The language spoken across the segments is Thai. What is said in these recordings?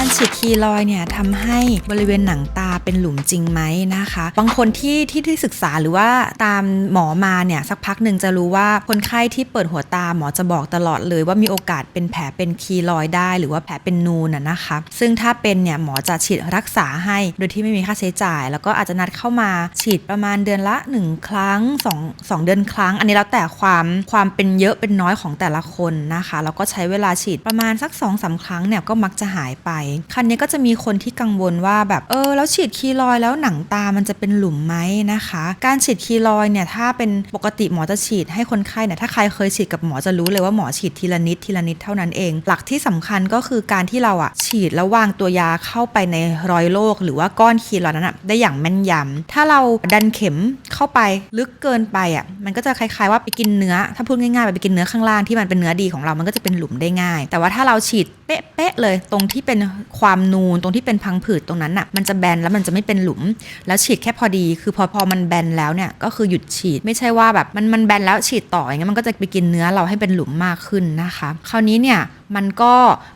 การฉีดคีลอย์เนี่ยทำให้บริเวณหนังตา เป็นหลุมจริงไหมนะคะ บางคนที่ที่ที่ศึกษาหรือว่าตามหมอมาเนี่ยสักพักหนึ่งจะรู้ว่าคนไข้ที่เปิดหัวตาหมอจะบอกตลอดเลยว่ามีโอกาสเป็นแผลเป็นคีลอยได้ หรือว่าแผลเป็นนูนนะนะคะ ซึ่งถ้าเป็นเนี่ยหมอจะฉีดรักษาให้โดยที่ไม่มีค่าใช้จ่าย แล้วก็อาจจะนัดเข้ามาฉีดประมาณเดือนละ 1 ครั้ง 2 2 เดือนครั้ง อันนี้แล้วแต่ความความเป็นเยอะเป็นน้อยของแต่ละคนนะคะแล้วก็ใช้เวลาฉีดประมาณสัก2อสาครั้งเนี่ยก็มักจะหายไปคันนี้ก็จะมีคนที่กังวลว่าแบบเออแล้วฉีดคีลอยแล้วหนังตามันจะเป็นหลุมไหมนะคะ การฉีดคีลอยเนี่ยถ้าเป็นปกติหมอจะฉีดให้คนไข้เนี่ยถ้าใครเคยฉีดกับหมอจะรู้เลยว่าหมอฉีดทีละนิดทีละนิดเท่านั้นเอง หลักที่สำคัญก็คือการที่เราอะฉีดแล้ววางตัวยาเข้าไปในรอยโรคหรือว่าก้อนคีลอยนั้นอะได้อย่างแม่นยำถ้าเราดันเข็มเข้าไปลึกเกินไปอะมันก็จะคล้ายๆว่าไปกินเนื้อ ถ้าพูดง่ายๆไปกินเนื้อข้างล่างที่มันเป็นเนื้อดีของเรามันก็จะเป็นหลุมได้ง่าย แต่ว่าถ้าเราฉีด เป๊ะๆเลย ตรงที่เป็นความนูนตรงที่เป็นพังผืดตรงนั้นอะมันจะแบนแล้วมันจะไม่เป็นหลุม แล้วฉีดแค่พอดี คือพอพอมันแบนแล้วเนี่ยก็คือหยุดฉีดไม่ใช่ว่าแบบมันมันแบนแล้วฉีดต่ออย่างเงี้ยมันก็จะไปกินเนื้อเราให้เป็นหลุมมากขึ้นนะคะ คราวนี้เนี่ยมันก็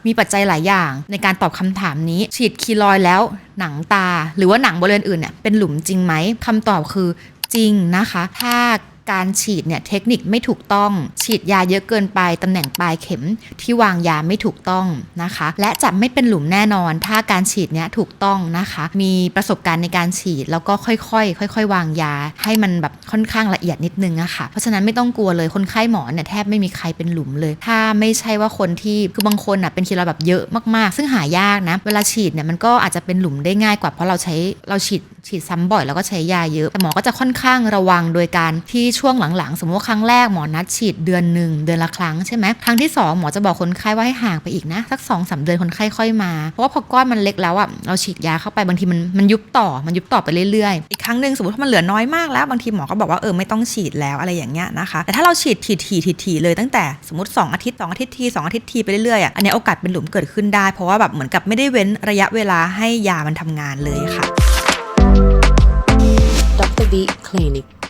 มีปัจจัยหลายอย่างในการตอบคำถามนี้ ฉีดคีลอยแล้วหนังตา หรือว่าหนังบริเวณอื่นเนี่ยเป็นหลุมจริงไหมคำตอบคือจริงนะคะ ถ้า การฉีดเนี่ยเทคนิคไม่ถูกต้อง ฉีดยาเยอะเกินไปตำแหน่งปลายเข็มที่วางยาไม่ถูกต้องนะคะ และจะไม่เป็นหลุมแน่นอน ถ้าการฉีดเนี่ยถูกต้องนะคะ มีประสบการณ์ในการฉีดแล้วก็ค่อยๆ ค่อย ๆ วางยา ให้มันแบบค่อนข้างละเอียดนิดนึงอะค่ะเพราะฉะนั้นไม่ต้องกลัวเลยคนไข้หมอเนี่ยแทบไม่มีใครเป็นหลุมเลย ถ้าไม่ใช่ว่าคนที่คือบางคนอะเป็นคีโลแบบเยอะมากๆ ซึ่งหายากนะเวลาฉีดเนี่ยมันก็อาจจะเป็นหลุมได้ง่ายกว่าเพราะเราใช้เราฉีด ฉีดซ้ำบ่อยแล้วก็ใช้ยาเยอะแต่หมอก็จะค่อนข้างระวังโดยการที่ช่วงหลังๆ สมมติว่าครั้งแรกหมอนัดฉีดเดือนหนึ่งเดือนละครั้งใช่ไหมครั้งที่สองหมอจะบอกคนไข้ว่าให้ห่างไปอีกนะ สักสองสามเดือนคนไข้ค่อยมา เพราะว่าพอก้อนมันเล็กแล้วอะเราฉีดยาเข้าไปบางทีมันมันยุบต่อมันยุบต่อไปเรื่อยๆ อีกครั้งหนึ่งสมมติถ้ามันเหลือน้อยมากแล้วบางทีหมอก็บอกว่าเออไม่ต้องฉีดแล้วอะไรอย่างเงี้ยนะคะแต่ถ้าเราฉีดทีทีทีทีเลยตั้งแต่สมมติ 2 อาทิตย์ 2 อาทิตย์ที2อาทิตย์ทีไปเรื่อยๆอะอันนี้โอกาสเป็นหลุมเกิดขึ้นได้ เพราะว่าแบบเหมือนกับไม่ได้เว้นระยะเวลาให้ยามันทำงานเลยค่ะ Clinic